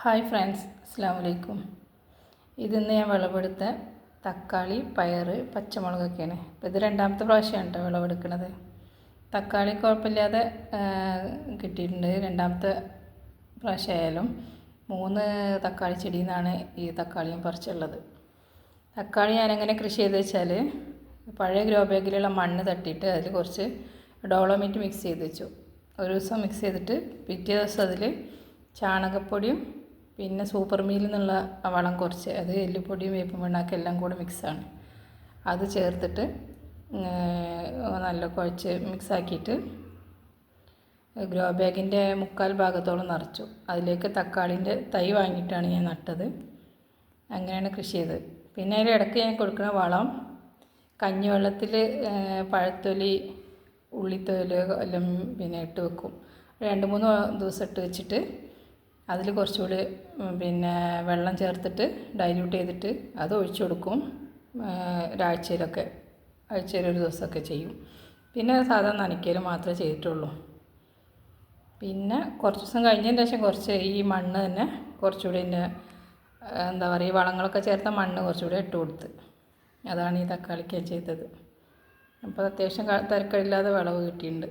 Hi friends അസ്സാം വലൈക്കും ഇതിന്ന് ഞാൻ വിളവെടുത്ത തക്കാളി പയർ പച്ചമുളകൊക്കെയാണ്. അപ്പോൾ ഇത് രണ്ടാമത്തെ പ്രാവശ്യമാണ് കേട്ടോ വിളവെടുക്കുന്നത് തക്കാളി കുഴപ്പമില്ലാതെ കിട്ടിയിട്ടുണ്ട്. രണ്ടാമത്തെ പ്രാവശ്യമായാലും മൂന്ന് തക്കാളി ചെടിയിൽ നിന്നാണ് ഈ തക്കാളിയും പറിച്ചുള്ളത്. തക്കാളി ഞാനെങ്ങനെ കൃഷി ചെയ്ത് വെച്ചാൽ പഴയ ഗ്രോ ബാഗിലുള്ള മണ്ണ് തട്ടിയിട്ട് അതിൽ കുറച്ച് ഡോളോമിറ്റ് മിക്സ് ചെയ്ത് വെച്ചു. ഒരു ദിവസം മിക്സ് ചെയ്തിട്ട് പിറ്റേ ദിവസം അതിൽ ചാണകപ്പൊടിയും പിന്നെ സൂപ്പർ മീലിൽ നിന്നുള്ള വളം കുറച്ച് അത് എല്ലുപൊടിയും വേപ്പും പിണ്ണാക്കും എല്ലാം കൂടെ മിക്സാണ് അത് ചേർത്തിട്ട് നല്ല കുഴച്ച് മിക്സാക്കിയിട്ട് ഗ്രോ ബാഗിന്റെ മുക്കാൽ ഭാഗത്തോളം നിറച്ചു. അതിലേക്ക് തക്കാളിന്റെ തൈ വാങ്ങിയിട്ടാണ് ഞാൻ നട്ടത്. അങ്ങനെയാണ് കൃഷി ചെയ്തത്. പിന്നെ അതിൽ ഇടയ്ക്ക് ഞാൻ കൊടുക്കുന്ന വളം കഞ്ഞിവെള്ളത്തിൽ പഴത്തൊലി ഉള്ളിത്തൊലി എല്ലാം പിന്നെ ഇട്ട് വെക്കും. രണ്ട് മൂന്ന് ദിവസം ഇട്ട് വെച്ചിട്ട് അതിൽ കുറച്ചുകൂടി പിന്നെ വെള്ളം ചേർത്തിട്ട് ഡൈല്യൂട്ട് ചെയ്തിട്ട് അത് ഒഴിച്ചു കൊടുക്കും. ഒരാഴ്ചയിലൊക്കെ ആഴ്ചയിൽ ഒരു ദിവസമൊക്കെ ചെയ്യും. പിന്നെ സാധാരണ നനയ്ക്കൽ മാത്രമേ ചെയ്തിട്ടുള്ളൂ. പിന്നെ കുറച്ച് ദിവസം കഴിഞ്ഞതിന് ശേഷം കുറച്ച് ഈ മണ്ണ് തന്നെ കുറച്ചുകൂടി എന്റെ എന്താ പറയുക വളങ്ങളൊക്കെ ചേർത്ത മണ്ണ് കുറച്ചുകൂടി ഇട്ട് കൊടുത്ത്. അതാണ് ഈ തക്കാളിക്ക് ചെയ്തത്. അപ്പോൾ അത്യാവശ്യം തരക്കേടില്ലാതെ വിളവ് കിട്ടിയിട്ടുണ്ട്.